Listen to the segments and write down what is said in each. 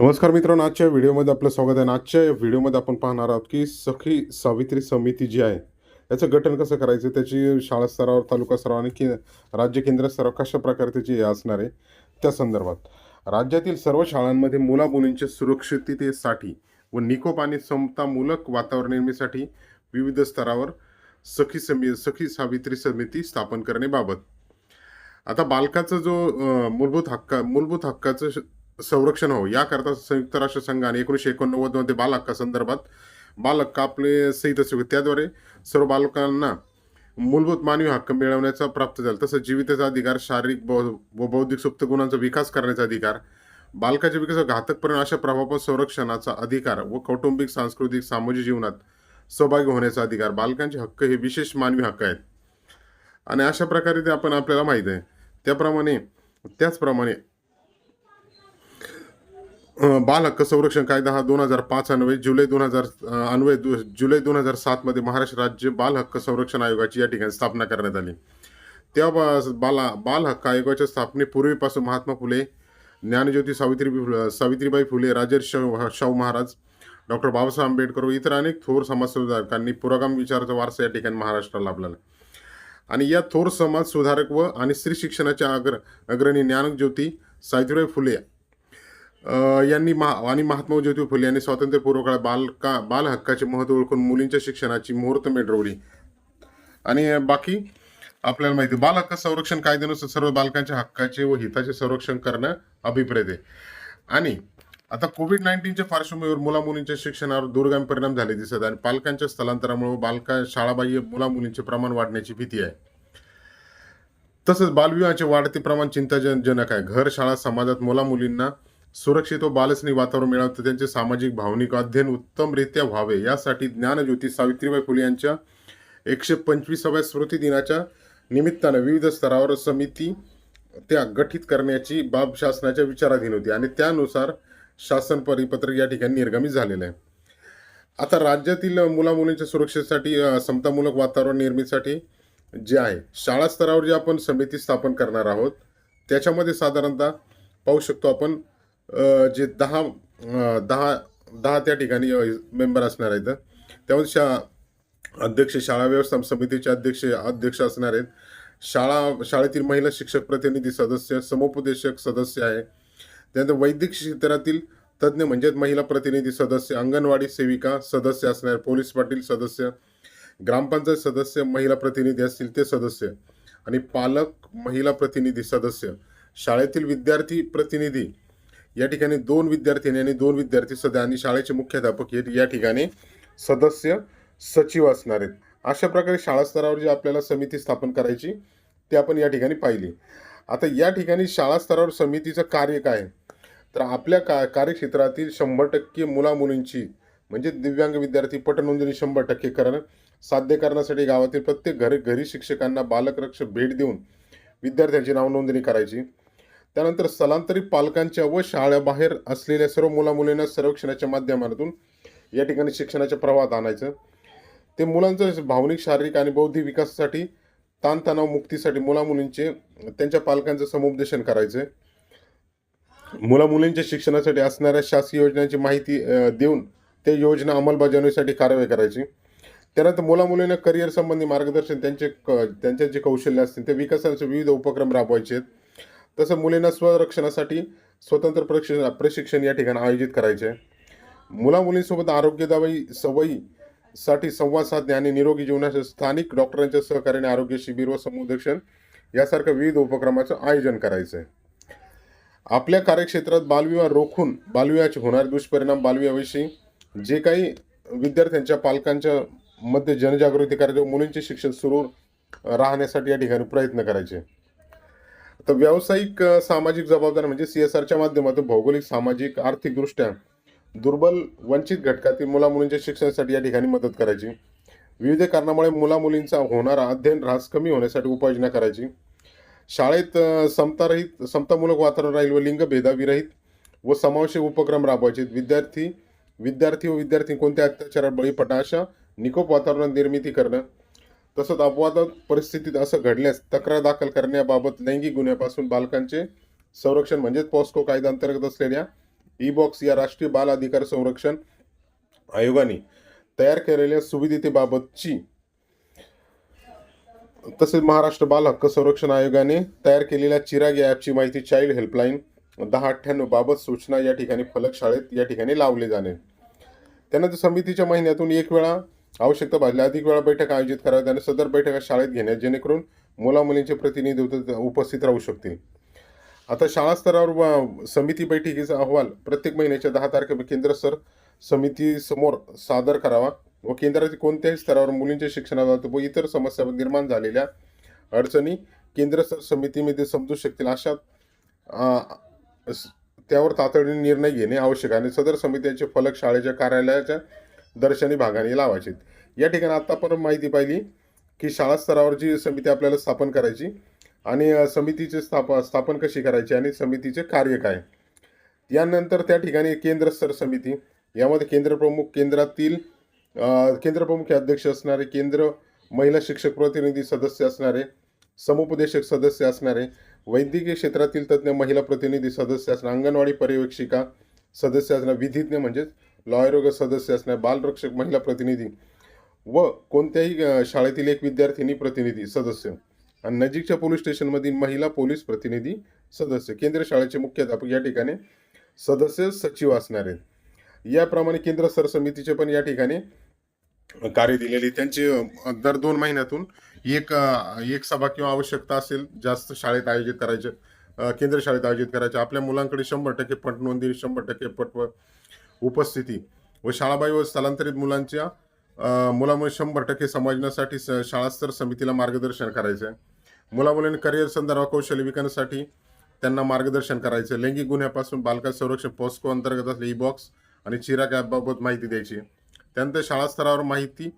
नमस्कार मित्रांनो आजच्या व्हिडिओमध्ये आपलं स्वागत आहे. आजच्या या व्हिडिओमध्ये आपण पाहणार आहोत की सखी सावित्री समिती जी आहे याचं गठन कसं करायचं त्याची शाळा स्तरावर तालुका स्तरावर आणि के राज्य केंद्र स्तरावर कशा प्रकारे त्याची हे असणार आहे त्या संदर्भात. राज्यातील सर्व शाळांमध्ये मुला मुलींच्या सुरक्षिततेसाठी व निकोप आणि समतामूलक वातावरण निर्मितीसाठी विविध स्तरावर सखी समी सखी सावित्री समिती स्थापन करण्याबाबत. आता बालकाचा जो मूलभूत हक्क मूलभूत हक्काचं श- संरक्षण हो. याकरता संयुक्त राष्ट्र संघाने एकोणीसशे एकोणनव्वदमध्ये बाल हक्कासंदर्भात बाल हक्क आपले सहित स्वीकार त्याद्वारे सर्व बालकांना मूलभूत मानवी हक्क मिळवण्याचा प्राप्त झाला. तसंच जीविताचा अधिकार शारीरिक बौ- व बौद्धिक सुप्त गुणांचा विकास करण्याचा अधिकार बालकाच्या विकासावर घातक परिणाम अशा प्रभावापासून संरक्षणाचा अधिकार व कौटुंबिक सांस्कृतिक सामाजिक जीवनात सहभागी होण्याचा अधिकार बालकांचे हक्क हे विशेष मानवी हक्क आहेत. आणि अशा प्रकारे ते आपण आपल्याला माहीत आहे. त्याप्रमाणे त्याचप्रमाणे बाल हक्क संरक्षण कायदा हा दोन हजार पाच अन्वये जुलै दोन हजार अन्वये दु- जुलै दोन हजार सातमध्ये महाराष्ट्र राज्य बाल हक्क संरक्षण आयोगाची या ठिकाणी स्थापना करण्यात आली. त्या बाला बाल हक्क आयोगाच्या स्थापनेपूर्वीपासून महात्मा फुले ज्ञानज्योती सावित्री सावित्रीबाई फुले राजर्षी शाहू महाराज डॉक्टर बाबासाहेब आंबेडकर व इतर अनेक थोर समाजसुधारकांनी पुरोगाम विचाराचा वारसा या ठिकाणी महाराष्ट्राला लाभला. आणि या थोर समाज सुधारक व आणि स्त्री शिक्षणाच्या अग्र अग्रणी ज्ञानज्योती सावित्रीबाई फुले यांनी महा आणि महात्मा ज्योतिबा फुले यांनी स्वातंत्र्यपूर्व काळात बालका बाल हक्काचे महत्त्व ओळखून मुलींच्या शिक्षणाची मुहूर्त मेढवली आणि बाकी आपल्याला माहिती आहे, बाल हक्क संरक्षण कायद्यानुसार सर्व बालकांच्या हक्काचे व हिताचे संरक्षण करणं अभिप्रेत आहे. आणि आता कोविड नाईन्टीनच्या पार्श्वभूमीवर मुला मुलींच्या शिक्षणावर दूरगामी परिणाम झाले दिसत आहे आणि पालकांच्या स्थलांतरामुळे बालका शाळाबाह्य मुला मुलींचे प्रमाण वाढण्याची भीती आहे. तसंच बालविवाहाचे वाढते प्रमाण चिंताजनक आहे. घर शाळा समाजात मुला मुलींना सुरक्षित व बालस्नेही वातावरण मिळावं त्यांचे सामाजिक भावनिक अध्ययन उत्तमरित्या व्हावे. यासाठी ज्ञानज्योती सावित्रीबाई फुले यांच्या एकशे पंचवीसाव्या स्मृती दिनाच्या निमित्तानं विविध स्तरावर समिती त्या गठीत करण्याची बाब शासनाच्या विचाराधीन होती आणि त्यानुसार शासन परिपत्रक या ठिकाणी निर्गमित झालेलं आहे. आता राज्यातील मुलामुलींच्या सुरक्षेसाठी समतामूलक वातावरण निर्मितीसाठी जे आहे शाळा स्तरावर जे आपण समिती स्थापन करणार आहोत त्याच्यामध्ये साधारणतः पाहू शकतो आपण जे दहा दहा दहा त्या ठिकाणी मेंबर असणार आहेत. त्यामध्ये शा अध्यक्ष शाळा व्यवस्थापन समितीचे अध्यक्ष अध्यक्ष असणार आहेत. शाळा शाळेतील महिला शिक्षक प्रतिनिधी सदस्य समुपदेशक सदस्य आहे. त्यानंतर वैद्यक क्षेत्रातील तज्ज्ञ म्हणजेच महिला प्रतिनिधी सदस्य अंगणवाडी सेविका सदस्य असणार पोलीस पाटील सदस्य ग्रामपंचायत सदस्य महिला प्रतिनिधी असतील ते सदस्य आणि पालक महिला प्रतिनिधी सदस्य. शाळेतील विद्यार्थी प्रतिनिधी या ठिकाणी दोन विद्यार्थिनी आणि दोन विद्यार्थी सध्या आणि शाळेचे मुख्याध्यापक हे या ठिकाणी सदस्य सचिव असणार आहेत. अशा प्रकारे शाळा स्तरावर जी आपल्याला समिती स्थापन करायची ते आपण या ठिकाणी पाहिली. आता या ठिकाणी शाळा स्तरावर समितीचं कार्य काय? तर आपल्या का कार्यक्षेत्रातील शंभर टक्के मुलामुलींची म्हणजे दिव्यांग विद्यार्थी पटनोंदणी शंभर टक्के करणं साध्य करण्यासाठी गावातील प्रत्येक घरी घरी शिक्षकांना बालकरक्ष भेट देऊन विद्यार्थ्यांची नावनोंदणी करायची. त्यानंतर स्थलांतरित पालकांच्या व शाळेबाहेर असलेल्या सर्व मुलामुलींना सर्वेक्षणाच्या संरक्षणाच्या माध्यमातून या ठिकाणी शिक्षणाच्या प्रवाहात आणायचं. ते मुलांचं भावनिक शारीरिक आणि बौद्धिक विकासासाठी ताणतणाव मुक्तीसाठी मुलामुलींचे त्यांच्या पालकांचं समुपदेशन करायचं. मुला मुलींच्या शिक्षणासाठी असणाऱ्या शासकीय योजनांची माहिती देऊन ते योजना अंमलबजावणीसाठी कारवाई करायची. त्यानंतर मुलामुलींना करिअर संबंधी मार्गदर्शन त्यांचे क त्यांचे जे कौशल्य असतील ते विकासाचे विविध उपक्रम राबवायचे आहेत तसं मुलींना स्वरक्षणासाठी स्वतंत्र प्रशिक्षण प्रशिक्षण या ठिकाणी आयोजित करायचे. मुलामुलींसोबत मुला मुलींसोबत आरोग्यदायी सवयीसाठी संवाद साधणे आणि निरोगी जीवनाच्या स्थानिक डॉक्टरांच्या सहकार्याने आरोग्य शिबिर व समुपदेशन यासारख्या विविध उपक्रमाचं आयोजन करायचं. आहे आपल्या कार्यक्षेत्रात बालविवाह रोखून बालविवाहाचे होणारे दुष्परिणाम बालविवाहाविषयी जे काही विद्यार्थ्यांच्या पालकांच्या मध्ये जनजागृती करायचे मुलींचे शिक्षण सुरू राहण्यासाठी या ठिकाणी प्रयत्न करायचे. तर व्यावसायिक सामाजिक जबाबदारी म्हणजे सी एस आरच्या माध्यमातून भौगोलिक सामाजिक आर्थिकदृष्ट्या दुर्बल वंचित घटकातील मुलामुलींच्या शिक्षणासाठी या ठिकाणी मदत करायची. विविध कारणामुळे मुलामुलींचा होणारा अध्ययन ऱ्हास कमी होण्यासाठी उपाययोजना करायची. शाळेत समतारहित समतामूलक वातावरण राहील व लिंगभेदाविरहित व समावेशक उपक्रम राबवायचे. विद्यार्थी विद्यार्थी व विद्यार्थी कोणत्या अत्याचारात बळी पडा अशा निकोप वातावरण निर्मिती करणं तसंच अपवादात परिस्थितीत असं घडल्यास तक्रार दाखल करण्याबाबत लैंगिक गुन्ह्यापासून बालकांचे संरक्षण म्हणजेच पॉस्को कायद्यांतर्गत अंतर्गत असलेल्या ई बॉक्स या राष्ट्रीय बाल अधिकार संरक्षण आयोगाने तयार केलेल्या सुविधेबाबतची तसेच महाराष्ट्र बाल हक्क संरक्षण आयोगाने तयार केलेल्या चिराग या ॲपची माहिती चाइल्ड हेल्पलाईन दहा अठ्ठ्याण्णव बाबत सूचना या ठिकाणी फलक शाळेत या ठिकाणी लावले जाणे. त्यानंतर समितीच्या महिन्यातून एक वेळा आवश्यकता भाजल्या अधिक वेळा बैठक आयोजित कराव्यात आणि सदर बैठका शाळेत घेण्यात जेणेकरून मुला मुलींचे प्रतिनिधी उपस्थित राहू शकतील. आता शाळा स्तरावर समिती बैठकीचा अहवाल प्रत्येक महिन्याच्या दहा तारखे केंद्र सर समिती समोर सादर करावा व केंद्रातील कोणत्याही स्तरावर मुलींच्या शिक्षणाबाबत व इतर समस्या निर्माण झालेल्या अडचणी केंद्र सर समितीमध्ये समजू शकतील. अशा त्यावर तातडीने निर्णय घेणे आवश्यक आहे. आणि सदर समितीचे फलक शाळेच्या कार्यालयाच्या दर्शनी भागाने लावायचे. या ठिकाणी आतापर्यंत माहिती पाहिली की शाळा स्तरावर जी समिती आपल्याला स्थापन करायची आणि समितीचे स्थाप स्थापन कशी करायची आणि समितीचे कार्य काय? यानंतर त्या ठिकाणी केंद्रस्तर समिती यामध्ये केंद्र प्रमुख केंद्रातील केंद्रप्रमुख केंद्र प्रमुख अध्यक्ष असणारे केंद्र महिला शिक्षक प्रतिनिधी सदस्य असणारे समुपदेशक सदस्य असणारे वैद्यकीय क्षेत्रातील तज्ज्ञ महिला प्रतिनिधी सदस्य असणार अंगणवाडी पर्यवेक्षिका सदस्य असणार विधिज्ञ म्हणजेच लॉयर सदस्य असणार बालरक्षक महिला प्रतिनिधी व कोणत्याही शाळेतील एक विद्यार्थिनी प्रतिनिधी सदस्य. आणि नजीकच्या पोलीस स्टेशनमधील महिला पोलीस प्रतिनिधी सदस्य. केंद्र शाळेचे मुख्याध्यापक या ठिकाणी सदस्य सचिव असणार आहेत. याप्रमाणे केंद्र सरसमितीचे समितीचे पण या ठिकाणी कार्य दिलेली. त्यांची दर दोन महिन्यातून एक एक सभा किंवा आवश्यकता असेल जास्त शाळेत आयोजित करायचे केंद्र शाळेत आयोजित करायचे. आपल्या मुलांकडे शंभर टक्के पट नोंदी शंभर टक्के पट व उपस्थिती व शाळाबाई व स्थलांतरित मुलांच्या मुलामुळे शंभर टक्के समजण्यासाठी स- शाळास्तर समितीला मार्गदर्शन करायचं आहे मुलामुलींनी करिअर संदर्भात कौशल्य विकासासाठी त्यांना मार्गदर्शन करायचं लैंगिक गुन्ह्यापासून बालका संरक्षण पॉस्को अंतर्गत असले ई बॉक्स आणि चिराग ॲपबाबत माहिती द्यायची. त्यानंतर शाळास्तरावर माहिती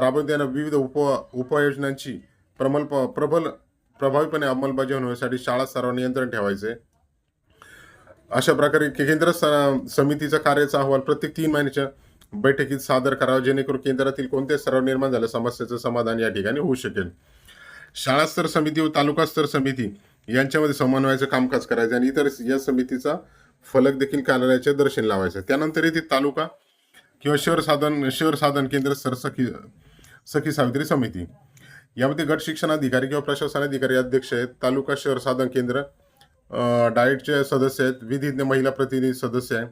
राबवून देणं विविध उप उपाययोजनांची प्रमल प्रबल प्रभावीपणे अंमलबजावणी होण्यासाठी शाळा स्तरावर नियंत्रण ठेवायचे अशा प्रकारे के- केंद्र स- समितीचा कार्याचा अहवाल प्रत्येक तीन महिन्याच्या बैठकीत सादर करावा जेणेकरून केंद्रातील कोणत्या स्तरावर निर्माण झाल्या समस्येचं समाधान या ठिकाणी होऊ शकेल. शाळास्तर समिती व तालुकास्तर समिती यांच्यामध्ये समन्वयाचं कामकाज करायचं आणि इतर या समितीचा फलक देखील कार्यालयाचे दर्शन लावायचं. त्यानंतर येथे तालुका किंवा शहर साधन शहर साधन केंद्र सर सखी सखी सावित्री समिती. यामध्ये गट शिक्षण अधिकारी किंवा प्रशासन अधिकारी अध्यक्ष आहेत. तालुका शहर साधन केंद्र डाएटचे सदस्य आहेत. विधिज्ञ महिला प्रतिनिधी सदस्य आहे.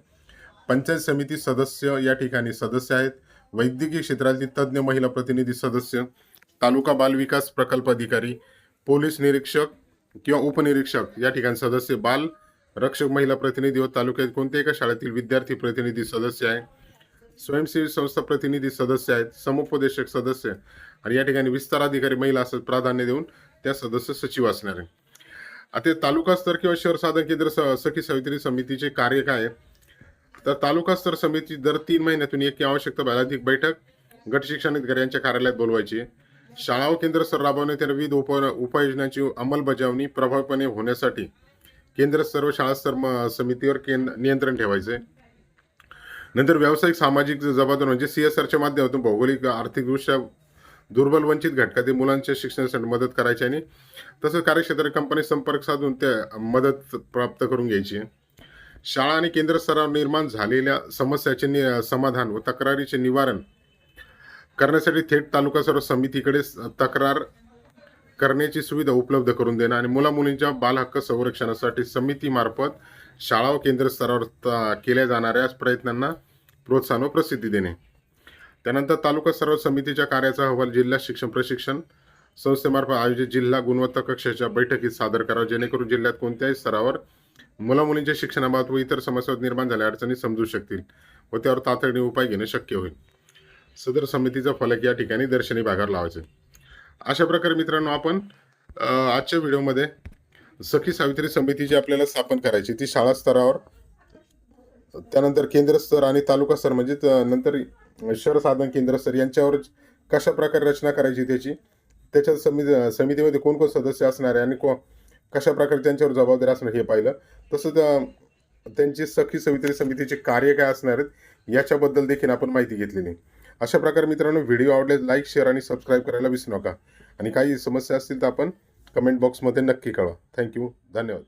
पंचायत समिती सदस्य या ठिकाणी सदस्य आहेत. वैद्यकीय क्षेत्रातील तज्ज्ञ महिला प्रतिनिधी सदस्य तालुका बाल विकास प्रकल्प अधिकारी पोलीस निरीक्षक किंवा उपनिरीक्षक या ठिकाणी सदस्य बाल रक्षक महिला प्रतिनिधी व तालुक्यात कोणत्याही एका शाळेतील विद्यार्थी प्रतिनिधी सदस्य आहे. स्वयंसेवी संस्था प्रतिनिधी सदस्य आहेत. समुपदेशक सदस्य. आणि या ठिकाणी विस्तार अधिकारी महिला असं प्राधान्य देऊन त्या सदस्य सचिव असणार आहे. आता तालुकास्तर तालुका स्तर किंवा शहर साधन केंद्र स- सखी सावित्री समितीचे कार्य काय तर तालुका स्तर समिती दर तीन महिन्यातून एक आवश्यकता भासल्यास बैठक गट शिक्षण अधिकारी यांच्या कार्यालयात बोलवायची शाळा व केंद्र स्तर राबवण्यात येणाऱ्या विविध उप उपाययोजनांची अंमलबजावणी प्रभावीपणे होण्यासाठी केंद्र सर्व व शाळा स्तर म- समितीवर केंद्र नियंत्रण ठेवायचे. नंतर व्यावसायिक सामाजिक जबाबदारी म्हणजे सी एस आरच्या माध्यमातून भौगोलिक आर्थिकदृष्ट्या दुर्बल वंचित घटकातील मुलांच्या शिक्षणासाठी मदत करायची आणि तसंच कार्यक्षेत्र कंपनी संपर्क साधून त्या मदत प्राप्त करून घ्यायची. शाळा आणि केंद्र स्तरावर निर्माण झालेल्या समस्याचे नि समाधान व तक्रारीचे निवारण करण्यासाठी थेट तालुका सर्व समितीकडे तक्रार करण्याची सुविधा उपलब्ध करून देणं आणि मुलामुलींच्या बालहक्क संरक्षणासाठी समितीमार्फत शाळा व केंद्र स्तरावर केल्या जाणाऱ्या प्रयत्नांना प्रोत्साहन व प्रसिद्धी देणे. त्यानंतर तालुका स्तरावर समितीच्या कार्याचा अहवाल जिल्हा शिक्षण प्रशिक्षण संस्थेमार्फत आयोजित जिल्हा गुणवत्ता कक्षाच्या बैठकीत सादर करावा जेणेकरून जिल्ह्यात कोणत्याही स्तरावर मुलामुलींच्या शिक्षणाबाबत व इतर समस्या निर्माण झाल्या अडचणी समजू शकतील व त्यावर तातडीने उपाय घेणे शक्य होईल. सदर समितीचा फलक या ठिकाणी दर्शनी भागावर लावायचे. अशा प्रकारे मित्रांनो आपण आजच्या व्हिडिओमध्ये सखी सावित्री समिती जी आपल्याला स्थापन करायची ती शाळा स्तरावर त्यानंतर केंद्र स्तर आणि तालुका स्तर म्हणजे नंतर शहर साधन केंद्र सर यांच्यावर कशा प्रकारे रचना करायची त्याची? त्याच्यात समिती समितीमध्ये कोण कोण सदस्य असणार आहे आणि को कशा प्रकारे त्यांच्यावर जबाबदारी असणार हे पाहिलं. तसंच त्यांची सखी समिती समितीचे कार्य काय असणार आहेत याच्याबद्दल देखील आपण माहिती घेतलेली अशा प्रकारे मित्रांनो व्हिडिओ आवडल्यास लाईक शेअर आणि सबस्क्राईब करायला विसरू नका. आणि काही समस्या असतील तर आपण कमेंट बॉक्समध्ये नक्की कळवा. थँक्यू. धन्यवाद.